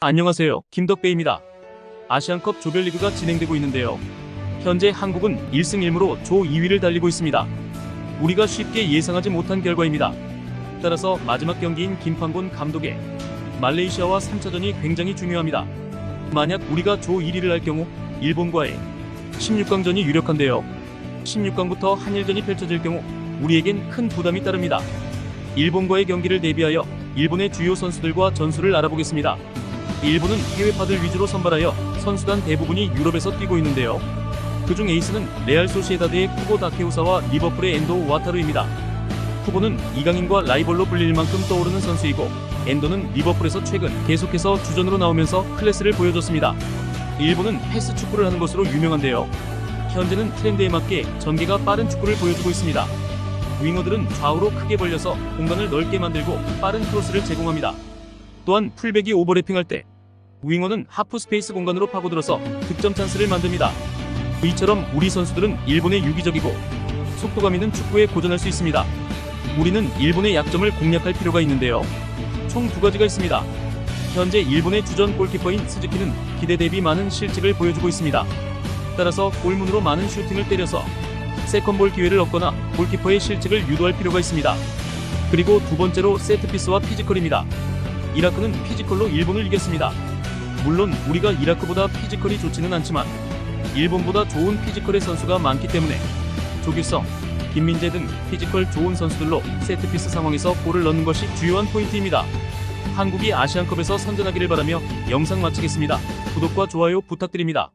안녕하세요. 김덕배입니다. 아시안컵 조별리그가 진행되고 있는데요. 현재 한국은 1승 1무로 조 2위를 달리고 있습니다. 우리가 쉽게 예상하지 못한 결과입니다. 따라서 마지막 경기인 김판곤 감독의 말레이시아와 3차전이 굉장히 중요합니다. 만약 우리가 조 1위를 할 경우 일본과의 16강전이 유력한데요. 16강부터 한일전이 펼쳐질 경우 우리에겐 큰 부담이 따릅니다. 일본과의 경기를 대비하여 일본의 주요 선수들과 전술을 알아보겠습니다. 일본은 해외파들 위주로 선발하여 선수단 대부분이 유럽에서 뛰고 있는데요. 그중 에이스는 레알 소시에다드의 쿠보 다케우사와 리버풀의 엔도 와타루입니다. 쿠보는 이강인과 라이벌로 불릴 만큼 떠오르는 선수이고 엔도는 리버풀에서 최근 계속해서 주전으로 나오면서 클래스를 보여줬습니다. 일본은 패스 축구를 하는 것으로 유명한데요. 현재는 트렌드에 맞게 전개가 빠른 축구를 보여주고 있습니다. 윙어들은 좌우로 크게 벌려서 공간을 넓게 만들고 빠른 크로스를 제공합니다. 또한 풀백이 오버래핑할 때 윙어는 하프 스페이스 공간으로 파고들어서 득점 찬스를 만듭니다. 이처럼 우리 선수들은 일본의 유기적이고 속도감 있는 축구에 고전할 수 있습니다. 우리는 일본의 약점을 공략할 필요가 있는데요. 총 두 가지가 있습니다. 현재 일본의 주전 골키퍼인 스즈키는 기대 대비 많은 실책을 보여주고 있습니다. 따라서 골문으로 많은 슈팅을 때려서 세컨볼 기회를 얻거나 골키퍼의 실책을 유도할 필요가 있습니다. 그리고 두 번째로 세트피스와 피지컬입니다. 이라크는 피지컬로 일본을 이겼습니다. 물론 우리가 이라크보다 피지컬이 좋지는 않지만 일본보다 좋은 피지컬의 선수가 많기 때문에 조규성, 김민재 등 피지컬 좋은 선수들로 세트피스 상황에서 골을 넣는 것이 주요한 포인트입니다. 한국이 아시안컵에서 선전하기를 바라며 영상 마치겠습니다. 구독과 좋아요 부탁드립니다.